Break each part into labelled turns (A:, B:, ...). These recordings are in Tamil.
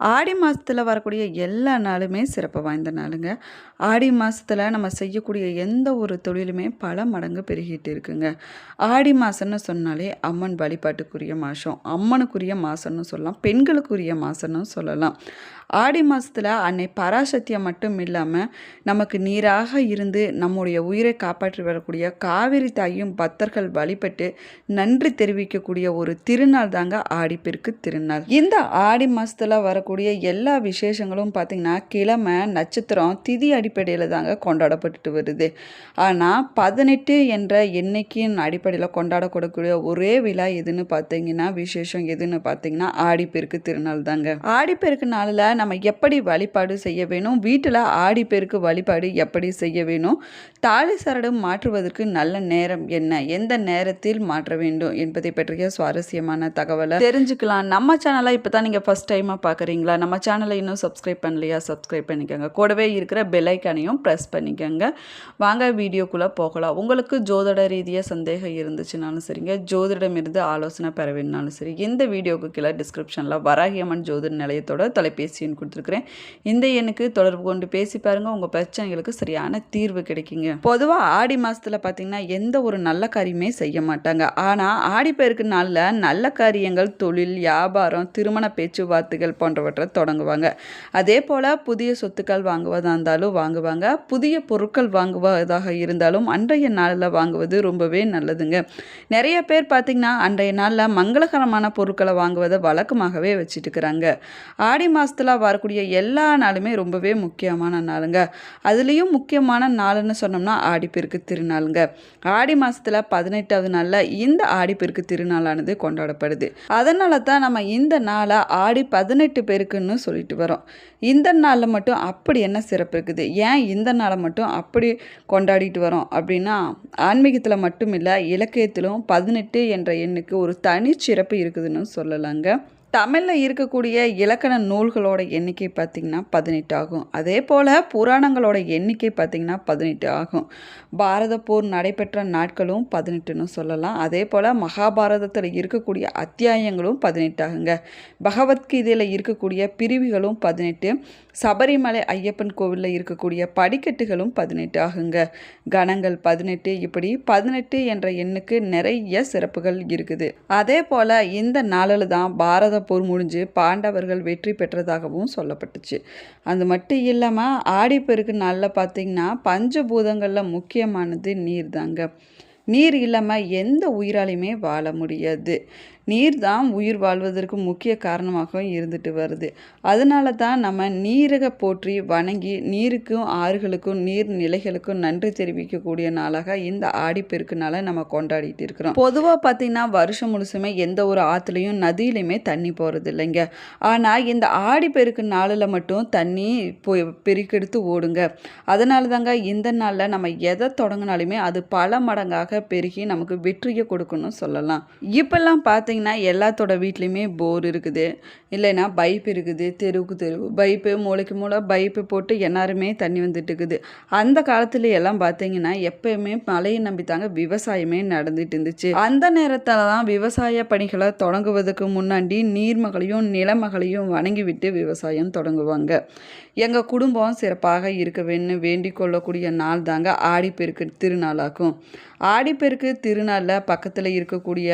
A: ஆடி மாதத்தில் வரக்கூடிய எல்லா நாளுமே சிறப்பு வாய்ந்த நாளுங்க. ஆடி மாதத்தில் நம்ம செய்யக்கூடிய எந்த ஒரு தொழிலுமே பல மடங்கு பெருகிட்டு இருக்குங்க. ஆடி மாதம்னு சொன்னாலே அம்மன் வழிபாட்டுக்குரிய மாதம் அம்மனுக்குரிய மாதம்னு சொல்லலாம். பெண்களுக்குரிய மாதம்னு சொல்லலாம். ஆடி மாதத்தில் அன்னை பராசக்தியை மட்டும் இல்லாமல் நமக்கு நீராக இருந்து நம்முடைய உயிரை காப்பாற்றி வரக்கூடிய காவிரி தாயும் பக்தர்கள் வழிபட்டு நன்றி தெரிவிக்கக்கூடிய ஒரு திருநாள் தாங்க ஆடிப்பெருக்கு திருநாள். இந்த ஆடி மாதத்தில் வரக்கூடிய எல்லா விசேஷங்களும் பார்த்திங்கன்னா கிழமை நட்சத்திரம் திதி அடிப்படையில் தாங்க கொண்டாடப்பட்டுட்டு வருது. ஆனால் பதினெட்டு என்ற எண்ணிக்கையின் அடிப்படையில் கொண்டாடக்கூடக்கூடிய ஒரே விழா எதுன்னு பார்த்தீங்கன்னா விசேஷம் எதுன்னு பார்த்தீங்கன்னா ஆடிப்பெருக்கு திருநாள் தாங்க. ஆடிப்பெருக்கு நாளில் நம்ம எப்படி வழிபாடு செய்ய வேணும்? வீட்டில் ஆடிப்பெருக்கு வழிபாடு எப்படி செய்ய வேணும்? தாலி சரடம் மாற்றுவதற்கு நல்ல நேரம் என்ன? எந்த நேரத்தில் மாற்ற வேண்டும்? என்பதை பற்றிய சுவாரஸ்யமான தகவலை தெரிஞ்சுக்கலாம். நம்ம சேனலை இப்போ தான் நீங்கள் ஃபஸ்ட் டைமாக பார்க்குறீங்க பார்க்குறீங்களா நம்ம சேனலை இன்னும் சப்ஸ்கிரைப் பண்ணலையா? சப்ஸ்கிரைப் பண்ணிக்கோங்க. கூடவே இருக்கிற பெல்லைக்கானையும் ப்ரெஸ் பண்ணிக்கோங்க. வாங்க வீடியோக்குள்ளே போகலாம். உங்களுக்கு ஜோதிட ரீதியாக சந்தேகம் இருந்துச்சுனாலும் சரிங்க. ஜோதிடமிருந்து ஆலோசனை பெற வேணுனாலும் சரி. இந்த வீடியோவுக்கு கீழே டிஸ்கிரிப்ஷனில் வராகியம்மன் ஜோதிட நிலையத்தோட தொலைபேசி எண் கொடுத்துருக்குறேன். இந்த எண்ணுக்கு தொடர்பு கொண்டு பேசி பாருங்கள் உங்கள் பிரச்சனைகளுக்கு சரியான தீர்வு கிடைக்குங்க. பொதுவாக ஆடி மாதத்தில் பார்த்தீங்கன்னா எந்த ஒரு நல்ல காரியமே செய்ய மாட்டாங்க. ஆனால் ஆடிப்பெருக்கு நாளில் நல்ல காரியங்கள் தொழில் வியாபாரம் திருமண பேச்சுவார்த்தைகள் போன்றவற்றை தொடங்குவாங்க. அதே போல் புதிய சொத்துக்கள் வாங்குவதாக இருந்தாலும் வாங்குவாங்க. புதிய பொருட்கள் வாங்குவதாக இருந்தாலும் அன்றைய நாளில் வாங்குவது ரொம்பவே நல்லதுங்க. நிறைய பேர் பார்த்திங்கன்னா அன்றைய நாளில் மங்களகரமான பொருட்களை வாங்குவதை வழக்கமாகவே வச்சுட்டு இருக்கிறாங்க ஆடி மாதத்தில் வரக்கூடிய எல்லா நாளுமே ரொம்பவே முக்கியமான நாளுங்க. அதுலேயும் முக்கியமான நாளுன்னு சொன்னோம்னா ஆடிப்பெருக்கு திருநாளுங்க. ஆடி மாதத்தில் பதினெட்டாவது நாளில் இந்த ஆடிப்பெருக்கு திருநாளானது கொண்டாடப்படுது. அதனால தான் நம்ம இந்த நாளை ஆடி பதினெட்டு பேர் இருக்குன்னு சொல்லிட்டு வரோம். இந்த நாளில் மட்டும் அப்படி என்ன சிறப்பு இருக்குது? ஏன் இந்த நாளை மட்டும் அப்படி கொண்டாடிட்டு வரோம்? அப்படின்னா ஆன்மீகத்தில் மட்டும் இல்லை இலக்கியத்திலும் பதினெட்டு என்ற எண்ணுக்கு ஒரு தனி சிறப்பு இருக்குதுன்னு சொல்லலாங்க. தமிழில் இருக்கக்கூடிய இலக்கண நூல்களோட எண்ணிக்கை பார்த்திங்கன்னா பதினெட்டு ஆகும். அதே போல் புராணங்களோட எண்ணிக்கை பார்த்திங்கன்னா பதினெட்டு ஆகும். பாரத போர் நடைபெற்ற நாட்களும் பதினெட்டுன்னு சொல்லலாம். அதே போல் மகாபாரதத்தில் இருக்கக்கூடிய அத்தியாயங்களும் பதினெட்டு ஆகுங்க. பகவத்கீதையில் இருக்கக்கூடிய பிரிவுகளும் பதினெட்டு. சபரிமலை ஐயப்பன் கோவிலில் இருக்கக்கூடிய படிக்கட்டுகளும் பதினெட்டு ஆகுங்க. கணங்கள் பதினெட்டு. இப்படி பதினெட்டு என்ற எண்ணுக்கு நிறைய சிறப்புகள் இருக்குது. அதே போல் இந்த நாளில் தான் பாரத போர் முடிஞ்சு பாண்டவர்கள் வெற்றி பெற்றதாகவும் சொல்லப்பட்டுச்சு. அது மட்டும் இல்லாமல் ஆடிப்பெருக்கு நாளில் பார்த்திங்கன்னா பஞ்சபூதங்களில் முக்கியமானது நீர் தாங்க நீர் இல்லாமல் எந்த உயிராலையுமே வாழ முடியாது. நீர் தான் உயிர் வாழ்வதற்கு முக்கிய காரணமாகவும் இருந்துட்டு வருது. அதனால தான் நம்ம நீரக போற்றி வணங்கி நீருக்கும் ஆறுகளுக்கும் நீர் நிலைகளுக்கும் நன்றி தெரிவிக்கக்கூடிய நாளாக இந்த ஆடிப்பெருக்கு நாளை நம்ம கொண்டாடிட்டு இருக்கிறோம். பொதுவாக பார்த்திங்கன்னா வருஷம் முழுசுமே எந்த ஒரு ஆற்றுலையும் நதியிலையுமே தண்ணி போகிறது இல்லைங்க. ஆனால் இந்த ஆடிப்பெருக்கு நாளில் மட்டும் தண்ணி பெருக்கெடுத்து ஓடுங்க. அதனால தாங்க இந்த நாளில் நம்ம எதை தொடங்கினாலுமே அது பல மடங்காக பெருகி நமக்கு வெற்றியை கொடுக்கணும்னு சொல்லலாம். இப்பெல்லாம் பார்த்தீங்கன்னா எல்லாத்தோட வீட்லேயுமே போர் இருக்குது. இல்லைன்னா பைப் இருக்குது தெருவுக்கு தெரு பைப்பு மூளைக்கு மூளை பைப்பு போட்டு எல்லாருமே தண்ணி வந்துட்டு இருக்குது அந்த காலத்துல எல்லாம் பார்த்தீங்கன்னா எப்பயுமே மழையை நம்பி தாங்க விவசாயமே நடந்துட்டு இருந்துச்சு. அந்த நேரத்தில் தான் விவசாய பணிகளை தொடங்குவதற்கு முன்னாடி நீர்மகளையும் நிலமகளையும் வணங்கிவிட்டு விவசாயம் தொடங்குவாங்க. எங்கள் குடும்பம் சிறப்பாக இருக்க வேணும் வேண்டிக் கொள்ளக்கூடிய நாள் தாங்க ஆடிப்பெருக்கு திருநாளாகும். ஆடிப்பெருக்கு திருநாளில் பக்கத்தில் இருக்கக்கூடிய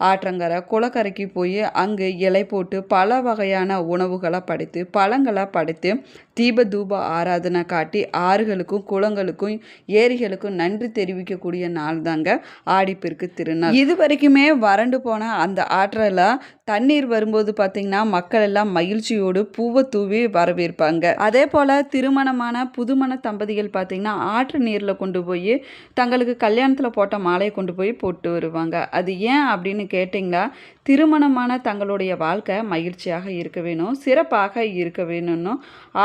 A: ஆற்றங்கரை குளக்கரைக்கு போய் அங்கே இலை போட்டு பல வகையான உணவுகளை படைத்து பழங்களை படைத்து தீப தூப ஆராதனை காட்டி ஆறுகளுக்கும் குளங்களுக்கும் ஏரிகளுக்கும் நன்றி தெரிவிக்கக்கூடிய நாள் தாங்க ஆடிப்பெருக்கு திருநாள். இது வரைக்குமே வறண்டு போன அந்த ஆற்றலை தண்ணீர் வரும்போது பார்த்தீங்கன்னா மக்கள் எல்லாம் மகிழ்ச்சியோடு பூவை தூவி வரவேற்பாங்க. அதே போல் திருமணமான புதுமண தம்பதிகள் பார்த்திங்கன்னா ஆற்று நீரில் கொண்டு போய் தங்களுக்கு கல்யாணத்தில் போட்ட மாலையை கொண்டு போய் போட்டு வருவாங்க. அது ஏன் அப்படின்னு கேட்டிங்களா திருமணமான தங்களுடைய வாழ்க்கை மகிழ்ச்சியாக இருக்க வேணும் சிறப்பாக இருக்க வேணும்னு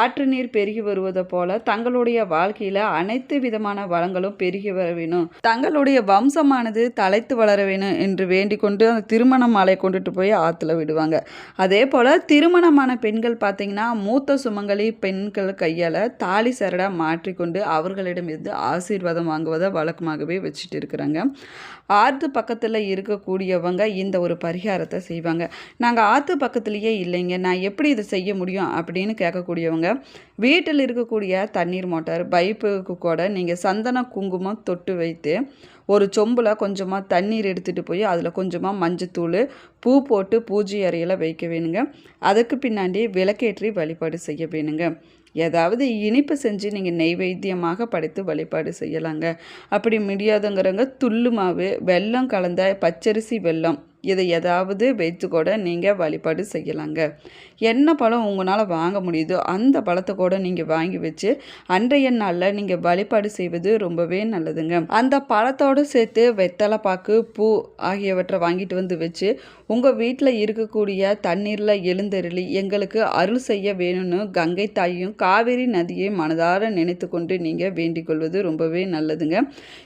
A: ஆற்று நீர் பெருகி வருவதை போல தங்களுடைய வாழ்க்கையில் அனைத்து விதமான வளங்களும் பெருகி வர வேணும். தங்களுடைய வம்சமானது தலைத்து வளர வேணும் என்று வேண்டிக் கொண்டு அந்த திருமண மாலை கொண்டுட்டு போய் ஆற்றுல விடுவாங்க. அதே போல் திருமணமான பெண்கள் பார்த்தீங்கன்னா மூத்த சுமங்கலி பெண்கள் கையால் தாலி சரடாக மாற்றிக்கொண்டு அவர்களிடமிருந்து ஆசீர்வாதம் வாங்குவதை வழக்கமாகவே வச்சுட்டு இருக்கிறாங்க. ஆற்று பக்கத்தில் இருக்கக்கூடியவங்க இந்த ஒரு பரிகாரத்தை செய்வாங்க. நாங்கள் ஆற்று பக்கத்துலேயே இல்லைங்க. நான் எப்படி இதை செய்ய முடியும்? அப்படின்னு கேட்கக்கூடியவங்க வீட்டில் இருக்கக்கூடிய தண்ணீர் மோட்டார் பைப்புக்கு கூட நீங்கள் சந்தன குங்குமம் தொட்டு வைத்து ஒரு சொம்பில் கொஞ்சமாக தண்ணீர் எடுத்துகிட்டு போய் அதில் கொஞ்சமாக மஞ்சத்தூள் பூ போட்டு பூஜை அறையில் வைக்க வேணுங்க. அதுக்கு பின்னாடி விளக்கேற்றி வழிபாடு செய்ய வேணுங்க. ஏதாவது இனிப்பு செஞ்சு நீங்கள் நெய்வேத்தியமாக படைத்து வழிபாடு செய்யலாங்க. அப்படி முடியாதுங்கிறவங்க துள்ளு மாவு வெல்லம் கலந்த பச்சரிசி வெல்லம் இதை எதாவது வைத்து கூட நீங்கள் வழிபாடு செய்யலாங்க. என்ன பழம் உங்களால் வாங்க முடியுதோ அந்த பழத்தை கூட நீங்கள் வாங்கி வச்சு அன்றைய நாளில் நீங்கள் வழிபாடு செய்வது ரொம்பவே நல்லதுங்க. அந்த பழத்தோடு சேர்த்து வெத்தலை பாக்கு பூ ஆகியவற்றை வாங்கிட்டு வந்து வச்சு உங்கள் வீட்டில் இருக்கக்கூடிய தண்ணீரில் எழுந்தருளி எங்களுக்கு அருள் செய்ய வேணும்னு கங்கை தாயும் காவேரி நதியை மனதார நினைத்து கொண்டு நீங்கள் வேண்டிக் கொள்வது ரொம்பவே நல்லதுங்க.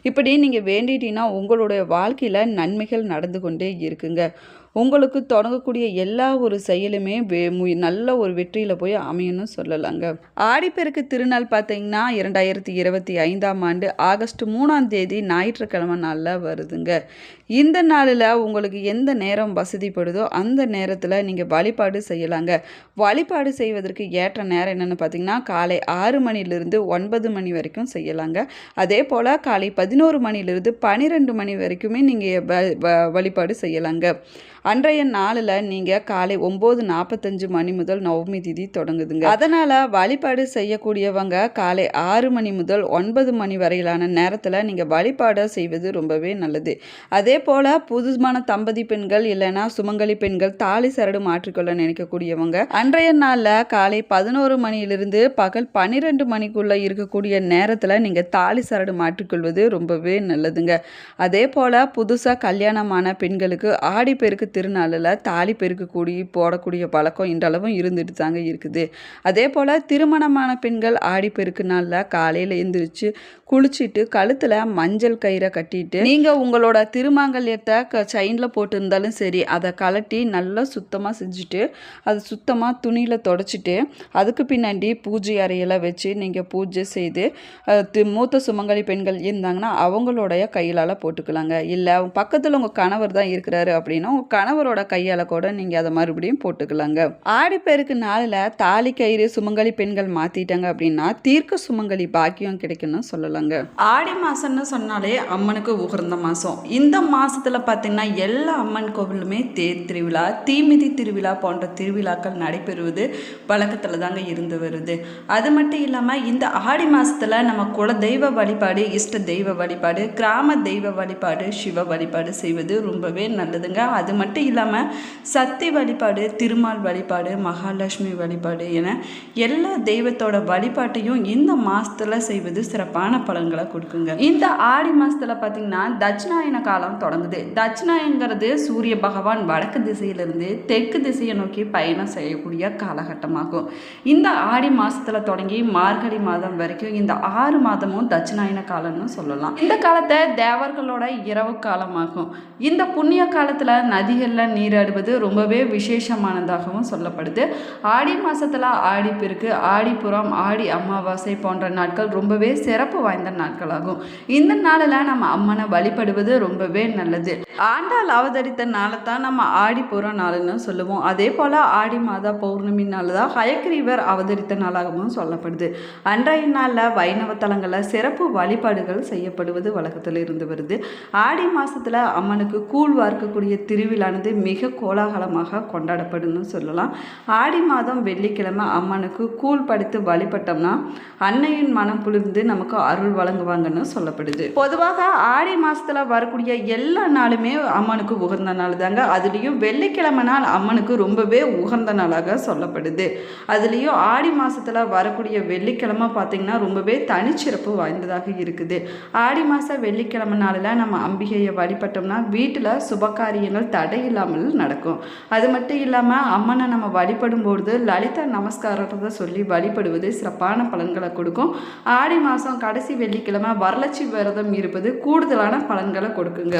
A: இப்படி நீங்கள் வேண்டிட்டீங்கன்னா உங்களுடைய வாழ்க்கையில் நன்மைகள் நடந்து கொண்டே இருக்குங்க உங்களுக்கு தொடங்கக்கூடிய எல்லா ஒரு செயலுமே மு- நல்ல ஒரு வெற்றியில் போய் அமையணும்னு சொல்லலாங்க. ஆடிப்பெருக்கு திருநாள் பார்த்தீங்கன்னா இரண்டாயிரத்தி இருபத்தி ஐந்தாம் ஆண்டு ஆகஸ்ட் மூணாம் தேதி ஞாயிற்றுக்கிழமை நாளில் வருதுங்க. இந்த நாளில் உங்களுக்கு எந்த நேரம் வசதிப்படுதோ அந்த நேரத்தில் நீங்கள் வழிபாடு செய்யலாங்க. வழிபாடு செய்வதற்கு ஏற்ற நேரம் என்னென்னு பார்த்தீங்கன்னா காலை ஆறு மணிலிருந்து ஒன்பது மணி வரைக்கும் செய்யலாங்க. அதே போல் காலை பதினோரு மணிலிருந்து பன்னிரெண்டு மணி வரைக்குமே நீங்கள் வழிபாடு செய்யலாங்க. அன்றைய நாளில் நீங்கள் காலை ஒம்பது நாற்பத்தஞ்சு மணி முதல் நவமி திதி தொடங்குதுங்க. அதனால் வழிபாடு செய்யக்கூடியவங்க காலை ஆறு மணி முதல் ஒன்பது மணி வரையிலான நேரத்தில் நீங்கள் வழிபாடு செய்வது ரொம்பவே நல்லது. அதே போல் புதுமான தம்பதி பெண்கள் இல்லைன்னா சுமங்கலி பெண்கள் தாலி சரடு மாற்றிக்கொள்ள நினைக்கக்கூடியவங்க அன்றைய நாளில் காலை பதினோரு மணியிலிருந்து பகல் பன்னிரெண்டு மணிக்குள்ளே இருக்கக்கூடிய நேரத்தில் நீங்கள் தாலி சரடு மாற்றிக்கொள்வது ரொம்பவே நல்லதுங்க. அதே போல் புதுசாக கல்யாணமான பெண்களுக்கு ஆடிப்பெருக்கு திருநாளில் தாலி பெருக்கக்கூடிய போடக்கூடிய பழக்கம் இன்றளவும் இருந்துட்டு தாங்க இருக்குது. அதே போல் திருமணமான பெண்கள் ஆடிப்பெருக்கு நாளில் காலையில் எழுந்திரிச்சு குளிச்சுட்டு கழுத்தில் மஞ்சள் கயிறை கட்டிட்டு நீங்கள் உங்களோட திருமாங்கல்யத்தை க செயினில் போட்டிருந்தாலும் சரி அதை கலட்டி நல்லா சுத்தமாக செஞ்சுட்டு அது சுத்தமாக துணியில் தொடச்சிட்டு அதுக்கு பின்னாடி பூஜை அறையில் வச்சு நீங்கள் பூஜை செய்து மூத்த சுமங்கலி பெண்கள் இருந்தாங்கன்னா அவங்களுடைய கையிலால் போட்டுக்கலாங்க. இல்லை பக்கத்தில் உங்கள் கணவர் தான் இருக்கிறாரு அப்படின்னா உங்கள் கணவரோட கையால் கூட நீங்கள் அதை மறுபடியும் போட்டுக்கலாங்க. ஆடிப்பெருக்கு நாளில் தாலி கயிறு சுமங்கலி பெண்கள் மாற்றிட்டாங்க அப்படின்னா தீர்க்க சுமங்கலி பாக்கியம் கிடைக்கும்னு சொல்லலாங்க. ஆடி மாதம்னு சொன்னாலே அம்மனுக்கு உகர்ந்த மாதம் இந்த மாதத்தில் பார்த்திங்கன்னா எல்லா அம்மன் கோவிலுமே தேர் திருவிழா தீமிதி திருவிழா போன்ற திருவிழாக்கள் நடைபெறுவது வழக்கத்தில் தாங்க இருந்து வருது. அது மட்டும் இல்லாமல் இந்த ஆடி மாதத்தில் நம்ம குல தெய்வ வழிபாடு இஷ்ட தெய்வ வழிபாடு கிராம தெய்வ வழிபாடு சிவ வழிபாடு செய்வது ரொம்பவே நல்லதுங்க. அது மட்டும் இல்லாமல் சக்தி வழிபாடு திருமால் வழிபாடு மகாலட்சுமி வழிபாடு என எல்லா தெய்வத்தோட வழிபாட்டையும் இந்த மாதத்தில் செய்வது சிறப்பான பலன்களை கொடுக்குங்க. இந்த ஆடி மாதத்தில் பார்த்தீங்கன்னா தட்சிணாயன காலம் தொடங்குது. தட்சிணாயங்கிறது சூரிய பகவான் வடக்கு திசையிலிருந்து தெற்கு திசையை நோக்கி பயணம் செய்யக்கூடிய காலகட்டமாகும். இந்த ஆடி மாதத்தில் தொடங்கி மார்கழி மாதம் வரைக்கும் இந்த ஆறு மாதமும் தட்சிணாயன காலம்னு சொல்லலாம். இந்த காலத்தை தேவர்களோட இரவு காலமாகும். இந்த புண்ணிய காலத்தில் நதிகள் நதிகள்ல நீராடுவது ரொம்பவே விசேஷமானதாகவும் சொல்லப்படுது. ஆடி மாதத்தில் ஆடிப்பெருக்கு ஆடிப்புறம் ஆடி அமாவாசை போன்ற நாட்கள் ரொம்பவே சிறப்பு வாய்ந்த நாட்களாகும். இந்த நாளில் நம்ம அம்மனை வழிபடுவது ரொம்பவே நல்லது. ஆண்டாள் அவதரித்த நாளை தான் நம்ம ஆடிப்புற நாள்னு சொல்லுவோம். அதே போல் ஆடி மாத பௌர்ணமி நாள் தான் ஹயக்ரீவர் அவதரித்த நாளாகவும் சொல்லப்படுது. அன்றைய நாளில் வைணவ தலங்களில் சிறப்பு வழிபாடுகள் செய்யப்படுவது வழக்கத்தில் இருந்து வருது. ஆடி மாதத்தில் அம்மனுக்கு கூழ் வார்க்கக்கூடிய திருவிழா திருவிழானது மிக கோலாகலமாக கொண்டாடப்படும்னு சொல்லலாம். ஆடி மாதம் வெள்ளிக்கிழமை அம்மனுக்கு கூழ் படுத்து வழிபட்டோம்னா அன்னையின் மனம் குளிர்ந்து நமக்கு அருள் வழங்குவாங்கன்னு சொல்லப்படுது. பொதுவாக ஆடி மாதத்தில் வரக்கூடிய எல்லா நாளுமே அம்மனுக்கு உகந்த நாள் தாங்க. அதுலேயும் வெள்ளிக்கிழமை நாள் அம்மனுக்கு ரொம்பவே உகந்த நாளாக சொல்லப்படுது. அதுலேயும் ஆடி மாதத்தில் வரக்கூடிய வெள்ளிக்கிழமை பார்த்திங்கன்னா ரொம்பவே தனிச்சிறப்பு வாய்ந்ததாக இருக்குது. ஆடி மாதம் வெள்ளிக்கிழமை நாளில் நம்ம அம்பிகையை வழிபட்டோம்னா வீட்டில் சுபகாரியங்கள் தடை இல்லாமல் நடக்கும். அது மட்டும் இல்லாமல் அம்மனை நம்ம வழிபடும் பொழுது லலிதா நமஸ்காரத்தை சொல்லி வழிபடுவது சிறப்பான பலன்களை கொடுக்கும். ஆடி மாதம் கடைசி வெள்ளிக்கிழமை வரலட்சுமி விரதம் இருப்பது கூடுதலான பலன்களை கொடுக்குங்க.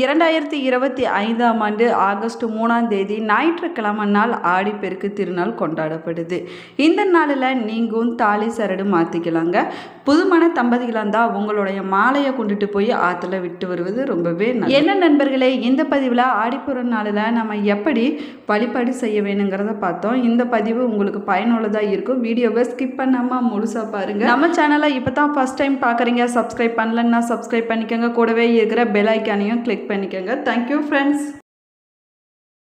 A: இரண்டாயிரத்தி இருபத்தி ஐந்தாம் ஆண்டு ஆகஸ்ட் மூணாம் தேதி ஞாயிற்றுக்கிழமை நாள் ஆடிப்பெருக்கு திருநாள் கொண்டாடப்படுது. இந்த நாளில் நீங்களும் தாலி சரடு மாற்றிக்கலாங்க புதுமண தம்பதிகளாக இருந்தால் உங்களுடைய மாலையை கொண்டுட்டு போய் ஆற்றுல விட்டு வருவது ரொம்பவே நல்லது. என்ன நண்பர்களே இந்த பதிவில் ஆடிப்புற நாளில் நம்ம எப்படி வழிபாடு செய்ய வேணுங்கிறத பார்த்தோம். இந்த பதிவு உங்களுக்கு பயனுள்ளதாக இருக்கும். வீடியோவை ஸ்கிப் பண்ணாமல் முழுசாக பாருங்கள் நம்ம சேனலை இப்போ தான் ஃபஸ்ட் டைம் பார்க்குறீங்க சப்ஸ்கிரைப் பண்ணலன்னா சப்ஸ்கிரைப் பண்ணிக்கோங்க. கூடவே இருக்கிற பெல் ஐக்கானையும் கிளிக் பண்ணிக்கோங்க. Thank you friends